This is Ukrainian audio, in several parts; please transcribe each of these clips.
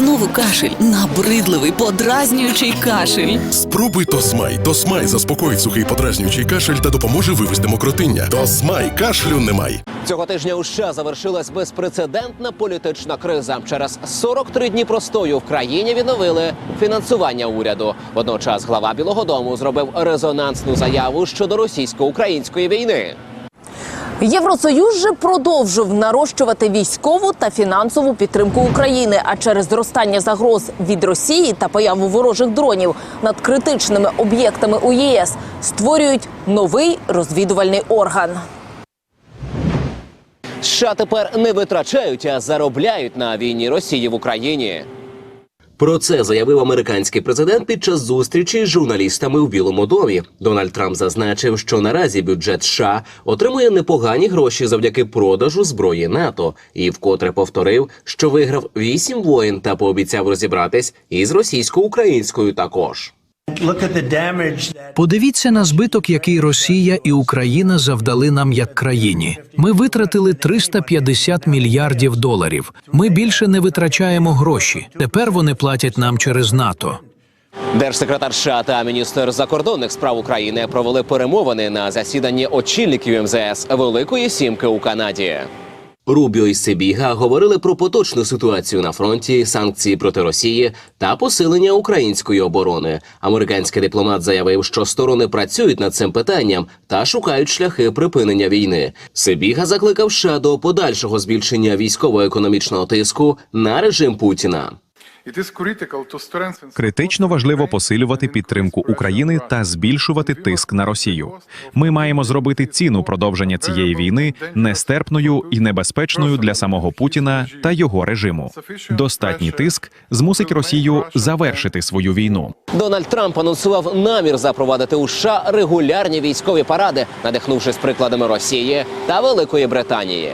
Знову кашель, набридливий, подразнюючий кашель. Спробуй Тосмай. Тосмай заспокоїть сухий подразнюючий кашель та допоможе вивести мокротиння. Тосмай кашлю немає. Цього тижня у США завершилась безпрецедентна політична криза. Через 43 дні простою в країні відновили фінансування уряду. Водночас глава Білого Дому зробив резонансну заяву щодо російсько-української війни. Євросоюз же продовжив нарощувати військову та фінансову підтримку України. А через зростання загроз від Росії та появу ворожих дронів над критичними об'єктами у ЄС створюють новий розвідувальний орган. США тепер не витрачають, а заробляють на війні Росії в Україні. Про це заявив американський президент під час зустрічі з журналістами у Білому домі. Дональд Трамп зазначив, що наразі бюджет США отримує непогані гроші завдяки продажу зброї НАТО, і вкотре повторив, що виграв вісім воєн та пообіцяв розібратись із російсько-українською також. Подивіться на збиток, який Росія і Україна завдали нам як країні. Ми витратили 350 мільярдів доларів. Ми більше не витрачаємо гроші. Тепер вони платять нам через НАТО. Держсекретар США та міністр закордонних справ України провели перемовини на засіданні очільників МЗС Великої Сімки у Канаді. Рубіо і Сибіга говорили про поточну ситуацію на фронті, санкції проти Росії та посилення української оборони. Американський дипломат заявив, що сторони працюють над цим питанням та шукають шляхи припинення війни. Сибіга закликав США до подальшого збільшення військово-економічного тиску на режим Путіна. It is critical to strengthen Критично важливо посилювати підтримку України та збільшувати тиск на Росію. Ми маємо зробити ціну продовження цієї війни нестерпною і небезпечною для самого Путіна та його режиму. Достатній тиск змусить Росію завершити свою війну. Дональд Трамп анонсував намір запровадити у США регулярні військові паради, надихнувшись прикладами Росії та Великої Британії.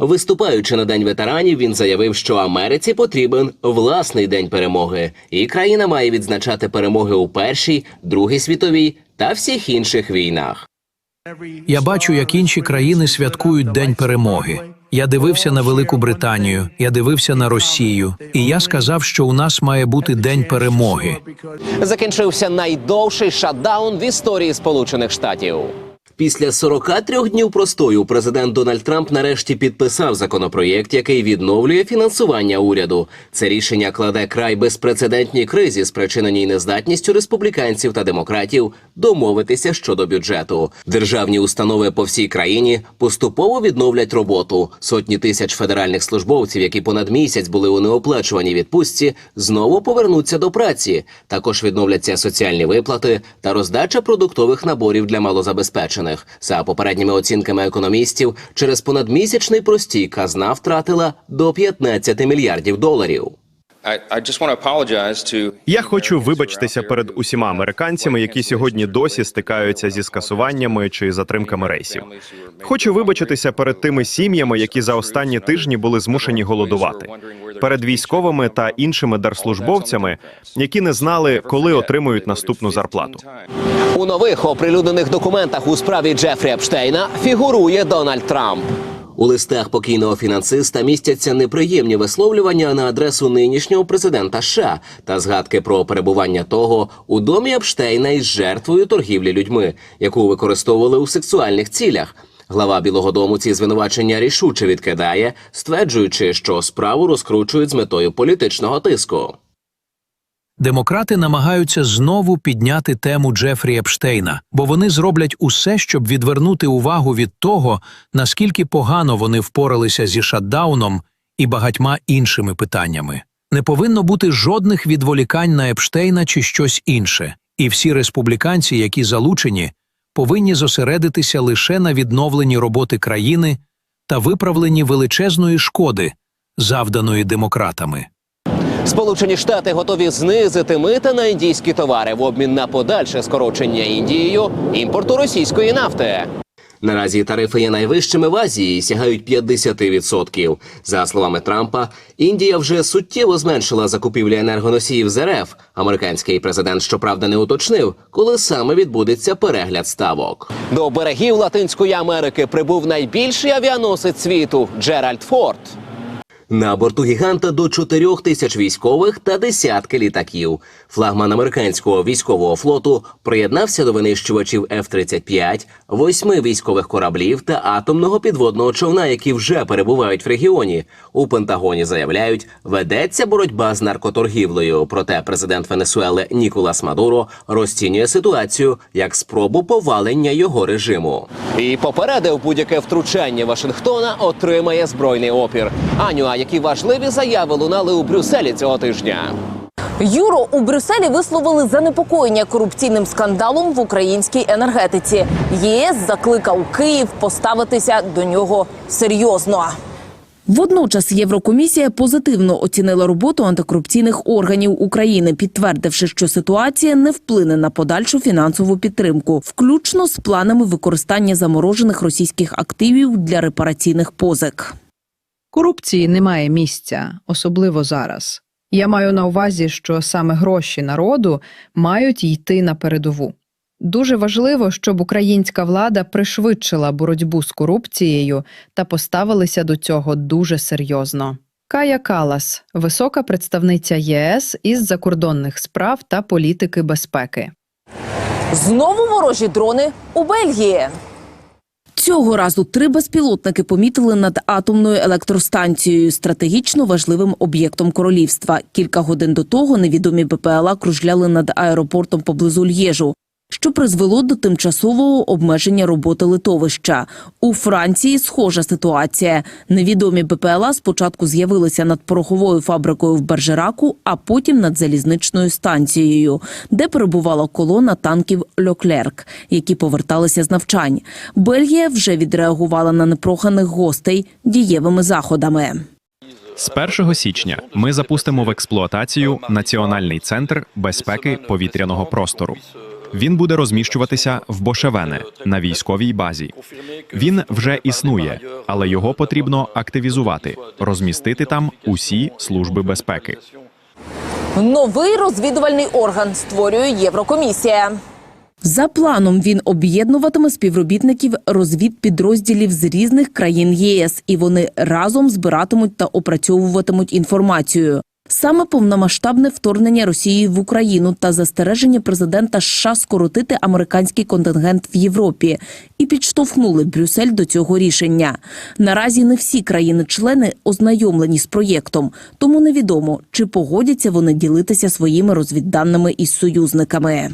Виступаючи на день ветеранів, він заявив, що Америці потрібен власний день перемоги, і країна має відзначати перемоги у першій, другій світовій та всіх інших війнах. Я бачу, як інші країни святкують День перемоги. Я дивився на Велику Британію, я дивився на Росію, і я сказав, що у нас має бути День перемоги. Закінчився найдовший шатдаун в історії Сполучених Штатів. Після 43 днів простою президент Дональд Трамп нарешті підписав законопроєкт, який відновлює фінансування уряду. Це рішення кладе край безпрецедентній кризі, спричиненій нездатністю республіканців та демократів домовитися щодо бюджету. Державні установи по всій країні поступово відновлять роботу. Сотні тисяч федеральних службовців, які понад місяць були у неоплачуваній відпустці, знову повернуться до праці. Також відновляться соціальні виплати та роздача продуктових наборів для малозабезпечених. За попередніми оцінками економістів, через понадмісячний простій казна втратила до 15 мільярдів доларів. Я хочу вибачитися перед усіма американцями, які сьогодні досі стикаються зі скасуваннями чи затримками рейсів. Хочу вибачитися перед тими сім'ями, які за останні тижні були змушені голодувати, перед військовими та іншими держслужбовцями, які не знали, коли отримують наступну зарплату. У нових оприлюднених документах у справі Джефрі Епштейна фігурує Дональд Трамп. У листах покійного фінансиста містяться неприємні висловлювання на адресу нинішнього президента США та згадки про перебування того у домі Епштейна із жертвою торгівлі людьми, яку використовували у сексуальних цілях. Глава Білого Дому ці звинувачення рішуче відкидає, стверджуючи, що справу розкручують з метою політичного тиску. Демократи намагаються знову підняти тему Джефрі Епштейна, бо вони зроблять усе, щоб відвернути увагу від того, наскільки погано вони впоралися зі шатдауном і багатьма іншими питаннями. Не повинно бути жодних відволікань на Епштейна чи щось інше, і всі республіканці, які залучені, повинні зосередитися лише на відновленні роботи країни та виправленні величезної шкоди, завданої демократами. Сполучені Штати готові знизити мита на індійські товари в обмін на подальше скорочення Індією імпорту російської нафти. Наразі тарифи є найвищими в Азії і сягають 50%. За словами Трампа, Індія вже суттєво зменшила закупівлі енергоносіїв з РФ. Американський президент, щоправда, не уточнив, коли саме відбудеться перегляд ставок. До берегів Латинської Америки прибув найбільший авіаносець світу Джеральд Форд. На борту гіганта до 4 тисяч військових та десятки літаків. Флагман американського військового флоту приєднався до винищувачів F-35, восьми військових кораблів та атомного підводного човна, які вже перебувають в регіоні. У Пентагоні заявляють, ведеться боротьба з наркоторгівлею. Проте президент Венесуели Ніколас Мадуро розцінює ситуацію як спробу повалення його режиму. І попередив будь-яке втручання Вашингтона отримає збройний опір. Аню, які важливі заяви лунали у Брюсселі цього тижня? Юро у Брюсселі висловили занепокоєння корупційним скандалом в українській енергетиці. ЄС закликав Київ поставитися до нього серйозно. Водночас Єврокомісія позитивно оцінила роботу антикорупційних органів України, підтвердивши, що ситуація не вплине на подальшу фінансову підтримку, включно з планами використання заморожених російських активів для репараційних позик. Корупції немає місця, особливо зараз. Я маю на увазі, що саме гроші народу мають йти на передову. Дуже важливо, щоб українська влада пришвидшила боротьбу з корупцією та поставилися до цього дуже серйозно. Кая Калас, висока представниця ЄС із закордонних справ та політики безпеки. Знову ворожі дрони у Бельгії. Цього разу три безпілотники помітили над атомною електростанцією, стратегічно важливим об'єктом королівства. Кілька годин до того невідомі БПЛА кружляли над аеропортом поблизу Л'єжу, що призвело до тимчасового обмеження роботи литовища. У Франції схожа ситуація. Невідомі БПЛА спочатку з'явилися над пороховою фабрикою в Бержераку, а потім над залізничною станцією, де перебувала колона танків Льоклерк, які поверталися з навчань. Бельгія вже відреагувала на непроханих гостей дієвими заходами. З 1 січня ми запустимо в експлуатацію Національний центр безпеки повітряного простору. Він буде розміщуватися в Бошевене на військовій базі. Він вже існує, але його потрібно активізувати, розмістити там усі служби безпеки. Новий розвідувальний орган створює Єврокомісія. За планом він об'єднуватиме співробітників розвідпідрозділів з різних країн ЄС, і вони разом збиратимуть та опрацьовуватимуть інформацію. Саме повномасштабне вторгнення Росії в Україну та застереження президента США скоротити американський контингент в Європі і підштовхнули Брюссель до цього рішення. Наразі не всі країни-члени ознайомлені з проєктом, тому невідомо, чи погодяться вони ділитися своїми розвідданими із союзниками.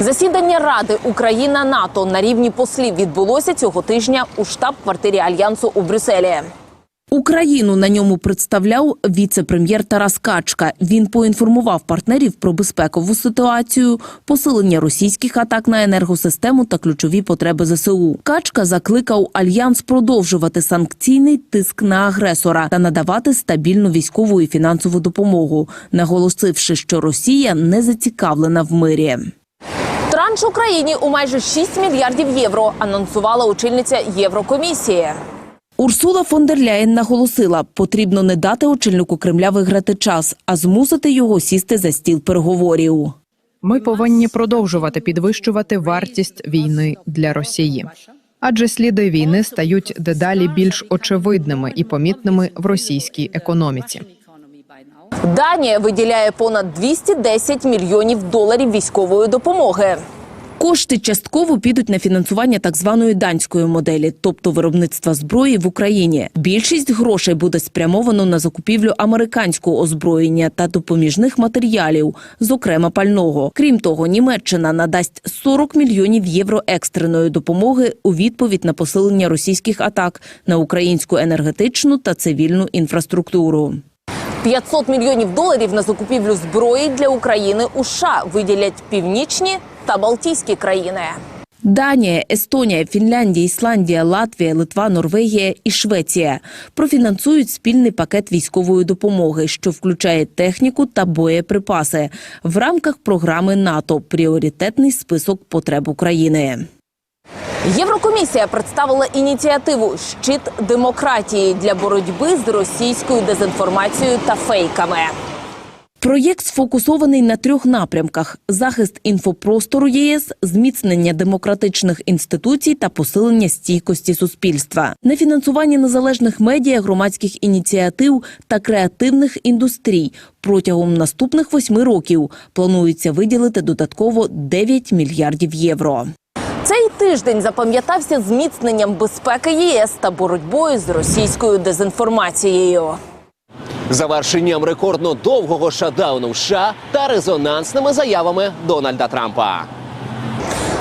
Засідання Ради Україна НАТО на рівні послів відбулося цього тижня у штаб-квартирі альянсу у Брюсселі. Україну на ньому представляв віце-прем'єр Тарас Качка. Він поінформував партнерів про безпекову ситуацію, посилення російських атак на енергосистему та ключові потреби ЗСУ. Качка закликав альянс продовжувати санкційний тиск на агресора та надавати стабільну військову і фінансову допомогу, наголосивши, що Росія не зацікавлена в мирі. Транш Україні у майже 6 мільярдів євро анонсувала очільниця Єврокомісії. Урсула фон дер Ляєн наголосила, потрібно не дати очільнику Кремля виграти час, а змусити його сісти за стіл переговорів. Ми повинні продовжувати підвищувати вартість війни для Росії. Адже сліди війни стають дедалі більш очевидними і помітними в російській економіці. Данія виділяє понад 210 мільйонів доларів військової допомоги. Кошти частково підуть на фінансування так званої данської моделі, тобто виробництва зброї в Україні. Більшість грошей буде спрямовано на закупівлю американського озброєння та допоміжних матеріалів, зокрема пального. Крім того, Німеччина надасть 40 мільйонів євро екстреної допомоги у відповідь на посилення російських атак на українську енергетичну та цивільну інфраструктуру. 500 мільйонів доларів на закупівлю зброї для України у США виділять північні та Балтійські країни. Данія, Естонія, Фінляндія, Ісландія, Латвія, Литва, Норвегія і Швеція профінансують спільний пакет військової допомоги, що включає техніку та боєприпаси в рамках програми НАТО Пріоритетний список потреб України. Єврокомісія представила ініціативу Щит демократії для боротьби з російською дезінформацією та фейками. Проєкт сфокусований на трьох напрямках: захист інфопростору ЄС, зміцнення демократичних інституцій та посилення стійкості суспільства, на фінансування незалежних медіа, громадських ініціатив та креативних індустрій. Протягом наступних восьми років планується виділити додатково 9 мільярдів євро. Цей тиждень запам'ятався зміцненням безпеки ЄС та боротьбою з російською дезінформацією. Завершенням рекордно довгого шатдауну в США та резонансними заявами Дональда Трампа.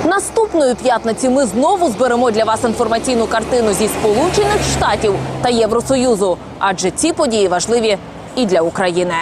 Наступної п'ятниці ми знову зберемо для вас інформаційну картину зі Сполучених Штатів та Євросоюзу, адже ці події важливі і для України.